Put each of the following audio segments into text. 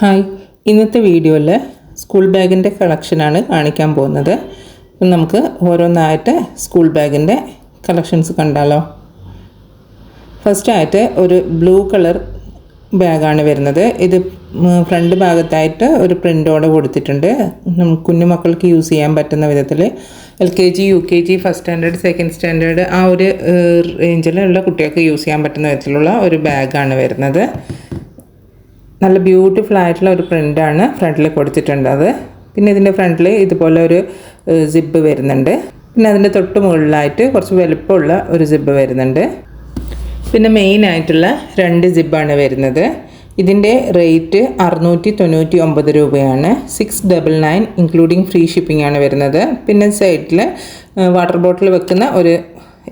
Hi. ഇന്നത്തെ വീഡിയോയിൽ school ബാഗിന്റെ കളക്ഷനാണ് കാണിക്കാൻ പോകുന്നത്. അപ്പം നമുക്ക് ഓരോന്നായിട്ട് സ്കൂൾ ബാഗിന്റെ കളക്ഷൻസ് കണ്ടാലോ. ഫസ്റ്റായിട്ട് ഒരു ബ്ലൂ കളർ ബാഗാണ് വരുന്നത്. ഇത് ഫ്രണ്ട് ഭാഗത്തായിട്ട് ഒരു പ്രിന്റോടെ കൊടുത്തിട്ടുണ്ട്. കുഞ്ഞുമക്കൾക്ക് കുഞ്ഞു മക്കൾക്ക് യൂസ് ചെയ്യാൻ പറ്റുന്ന വിധത്തിൽ L K G U K G first standard second standard ആ ഒരു റേഞ്ചിലുള്ള കുട്ടികൾക്ക് യൂസ് ചെയ്യാൻ പറ്റുന്ന വിധത്തിലുള്ള ഒരു ബാഗാണ് വരുന്നത്. നല്ല ബ്യൂട്ടിഫുൾ ആയിട്ടുള്ള ഒരു പ്രിന്റാണ് ഫ്രണ്ടിൽ കൊടുത്തിട്ടുള്ളത് പിന്നെ ഇതിന്റെ ഫ്രണ്ടിൽ ഇതുപോലെ ഒരു സിബ്ബ് വരുന്നുണ്ട്. പിന്നെ അതിന്റെ തൊട്ട് മുകളിലായിട്ട് കുറച്ച് വലുപ്പമുള്ള ഒരു സിബ്ബ് വരുന്നുണ്ട്. പിന്നെ മെയിൻ ആയിട്ടുള്ള രണ്ട് സിബ്ബാണ് വരുന്നത്. ഇതിന്റെ റേറ്റ് അറുന്നൂറ്റി തൊണ്ണൂറ്റി ഒമ്പത് രൂപയാണ്. Six double nine including free shipping ആണ് വരുന്നത്. പിന്നെ സൈഡിൽ വാട്ടർ ബോട്ടിൽ വെക്കുന്ന ഒരു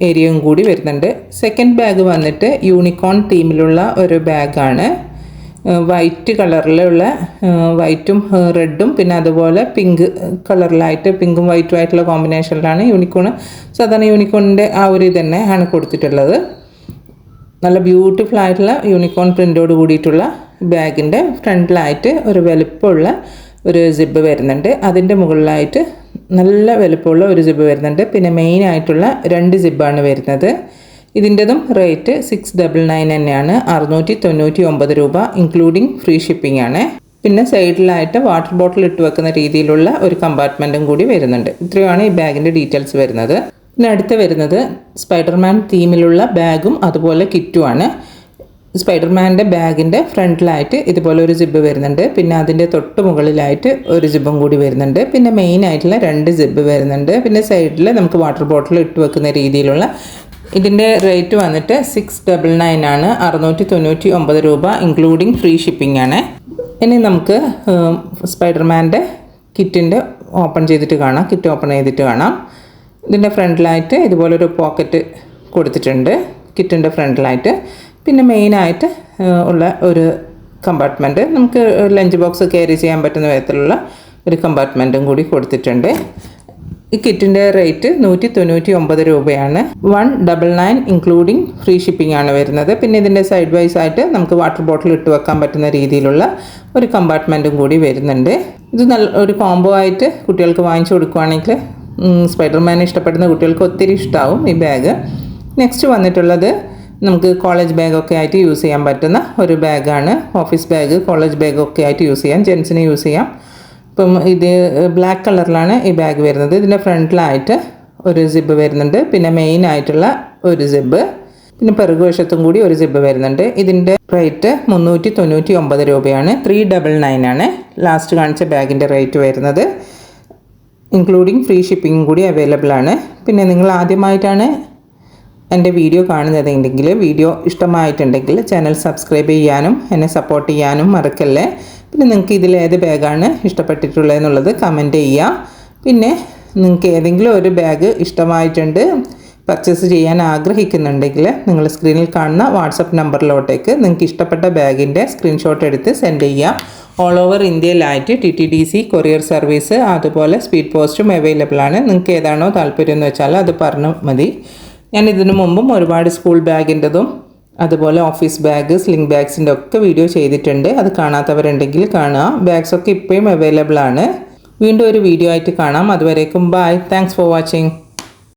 ഏരിയയും കൂടി വരുന്നുണ്ട്. സെക്കൻഡ് ബാഗ് വന്നിട്ട് യൂണിക്കോൺ തീമിലുള്ള ഒരു ബാഗാണ് വൈറ്റ് കളറിലുള്ള വൈറ്റും റെഡും പിന്നെ അതുപോലെ പിങ്ക് കളറിലായിട്ട് പിങ്കും വൈറ്റും ആയിട്ടുള്ള കോമ്പിനേഷനിലാണ് യൂണിക്കോൺ സാധാരണ യൂണിക്കോണിന്റെ ആ ഒരു ഇത് തന്നെ ആണ് കൊടുത്തിട്ടുള്ളത്. നല്ല ബ്യൂട്ടിഫുൾ ആയിട്ടുള്ള യൂണിക്കോൺ പ്രിന്റോട് കൂടിയിട്ടുള്ള ബാഗിന്റെ ഫ്രണ്ടിലായിട്ട് ഒരു വലുപ്പമുള്ള ഒരു സിബ് വരുന്നുണ്ട്. അതിന്റെ മുകളിലായിട്ട് നല്ല വലുപ്പമുള്ള ഒരു സിബ് വരുന്നുണ്ട്. പിന്നെ മെയിൻ ആയിട്ടുള്ള രണ്ട് സിബാണ് വരുന്നത്. ഇതിന്റെതും റേറ്റ് സിക്സ് ഡബിൾ നയൻ തന്നെയാണ്. അറുന്നൂറ്റി തൊണ്ണൂറ്റി ഒമ്പത് രൂപ ഇൻക്ലൂഡിങ് ഫ്രീ ഷിപ്പിംഗ് ആണ്. പിന്നെ സൈഡിലായിട്ട് വാട്ടർ ബോട്ടിൽ ഇട്ട് വെക്കുന്ന രീതിയിലുള്ള ഒരു കമ്പാർട്ട്മെന്റും കൂടി വരുന്നുണ്ട്. ഇത്രയാണ് ഈ ബാഗിന്റെ ഡീറ്റെയിൽസ് വരുന്നത്. പിന്നെ അടുത്ത് വരുന്നത് സ്പൈഡർമാൻ തീമിലുള്ള ബാഗും അതുപോലെ കിറ്റുമാണ് സ്പൈഡർമാന്റെ ബാഗിന്റെ ഫ്രണ്ടിലായിട്ട് ഇതുപോലെ ഒരു ജിബ് വരുന്നുണ്ട്. പിന്നെ അതിന്റെ തൊട്ട് മുകളിലായിട്ട് ഒരു ജിബും കൂടി വരുന്നുണ്ട്. പിന്നെ മെയിൻ ആയിട്ടുള്ള രണ്ട് ജിബ് വരുന്നുണ്ട്. പിന്നെ സൈഡിൽ നമുക്ക് വാട്ടർ ബോട്ടിൽ ഇട്ട് വെക്കുന്ന രീതിയിലുള്ള ഇതിന്റെ റേറ്റ് വന്നിട്ട് സിക്സ് ഡബിൾ നയൻ ആണ്. അറുന്നൂറ്റി തൊണ്ണൂറ്റി ഒമ്പത് രൂപ ഇൻക്ലൂഡിങ് ഫ്രീ ഷിപ്പിംഗ് ആണ്. ഇനി നമുക്ക് സ്പൈഡർമാന്റെ കിറ്റിന്റെ ഓപ്പൺ ചെയ്തിട്ട് കാണാം. കിറ്റ് ഓപ്പൺ ചെയ്തിട്ട് കാണാം. ഇതിന്റെ ഫ്രണ്ടിലായിട്ട് ഇതുപോലൊരു പോക്കറ്റ് കൊടുത്തിട്ടുണ്ട്. കിറ്റിന്റെ ഫ്രണ്ടിലായിട്ട് പിന്നെ മെയിനായിട്ട് ഉള്ള ഒരു കമ്പാർട്ട്മെന്റ് നമുക്ക് ലഞ്ച് ബോക്സ് ക്യാരി ചെയ്യാൻ പറ്റുന്ന വിധത്തിലുള്ള ഒരു കമ്പാർട്ട്മെന്റും കൂടി കൊടുത്തിട്ടുണ്ട്. ഈ കിറ്റിന്റെ റേറ്റ് നൂറ്റി തൊണ്ണൂറ്റി ഒമ്പത് രൂപയാണ്. One double nine including free shipping ആണ് വരുന്നത്. പിന്നെ ഇതിന്റെ സൈഡ് വൈസ് ആയിട്ട് നമുക്ക് വാട്ടർ ബോട്ടിൽ ഇട്ട് വെക്കാൻ പറ്റുന്ന രീതിയിലുള്ള ഒരു കമ്പാർട്ട്മെന്റും കൂടി വരുന്നുണ്ട്. ഇത് നല്ല ഒരു കോംബോ ആയിട്ട് കുട്ടികൾക്ക് വാങ്ങിച്ചു കൊടുക്കുവാണെങ്കിൽ സ്പൈഡർമാനെ ഇഷ്ടപ്പെടുന്ന കുട്ടികൾക്ക് ഒത്തിരി ഇഷ്ടമാവും ഈ ബാഗ്. നെക്സ്റ്റ് വന്നിട്ടുള്ളത് നമുക്ക് കോളേജ് ബാഗൊക്കെ ആയിട്ട് യൂസ് ചെയ്യാൻ പറ്റുന്ന ഒരു ബാഗാണ്. ഓഫീസ് ബാഗ് കോളേജ് ബാഗൊക്കെ ആയിട്ട് യൂസ് ചെയ്യാം. ജെൻസിന് യൂസ് ചെയ്യാം. ഇപ്പം ഇത് ബ്ലാക്ക് കളറിലാണ് ഈ ബാഗ് വരുന്നത്. ഇതിന്റെ ഫ്രണ്ടിലായിട്ട് ഒരു സിബ് വരുന്നുണ്ട്. പിന്നെ മെയിൻ ആയിട്ടുള്ള ഒരു സിബ് പിന്നെ പിറകുവശത്തും കൂടി ഒരു സിബ് വരുന്നുണ്ട്. ഇതിന്റെ റേറ്റ് മുന്നൂറ്റി തൊണ്ണൂറ്റി ഒമ്പത് രൂപയാണ്. ത്രീ ഡബിൾ നയൻ ആണ് ലാസ്റ്റ് കാണിച്ച ബാഗിന്റെ റേറ്റ് വരുന്നത്. ഇൻക്ലൂഡിങ് ഫ്രീ ഷിപ്പിംഗ് കൂടി അവൈലബിൾ ആണ്. പിന്നെ നിങ്ങൾ ആദ്യമായിട്ടാണ് എന്റെ വീഡിയോ കാണുന്നതെങ്കിൽ വീഡിയോ ഇഷ്ടമായിട്ടുണ്ടെങ്കിൽ ചാനൽ സബ്സ്ക്രൈബ് ചെയ്യാനും എന്നെ സപ്പോർട്ട് ചെയ്യാനും മറക്കല്ലേ? പിന്നെ നിങ്ങൾക്ക് ഇതിൽ ഏത് ബാഗാണ് ഇഷ്ടപ്പെട്ടിട്ടുള്ളതെന്നുള്ളത് കമന്റ് ചെയ്യുക പിന്നെ നിങ്ങൾക്ക് ഏതെങ്കിലും ഒരു ബാഗ് ഇഷ്ടമായിട്ടുണ്ട് പർച്ചേസ് ചെയ്യാൻ ആഗ്രഹിക്കുന്നുണ്ടെങ്കിൽ നിങ്ങൾ സ്ക്രീനിൽ കാണുന്ന വാട്സപ്പ് നമ്പറിലോട്ടേക്ക് നിങ്ങൾക്ക് ഇഷ്ടപ്പെട്ട ബാഗിന്റെ സ്ക്രീൻഷോട്ട് എടുത്ത് സെൻഡ് ചെയ്യുക all over ഇന്ത്യയിലായിട്ട് T T D C courier service അതുപോലെ സ്പീഡ് പോസ്റ്റും അവൈലബിൾ ആണ്. നിങ്ങൾക്ക് ഏതാണോ താല്പര്യം എന്ന് വെച്ചാൽ അത് പറഞ്ഞു മതി. ഞാൻ ഇതിനു മുമ്പും ഒരുപാട് സ്കൂൾ ബാഗിന്റെതും അതുപോലെ ഓഫീസ് ബാഗ് സ്ലിംഗ് ബാഗ്സിന്റെ ഒക്കെ വീഡിയോ ചെയ്തിട്ടുണ്ട്. അത് കാണാത്തവരുണ്ടെങ്കിൽ കാണുക. ബാഗ്സൊക്കെ ഇപ്പോഴും അവൈലബിൾ ആണ്. വീണ്ടും ഒരു വീഡിയോ ആയിട്ട് കാണാം. അതുവരേക്കും ബൈ താങ്ക്സ് ഫോർ വാച്ചിങ്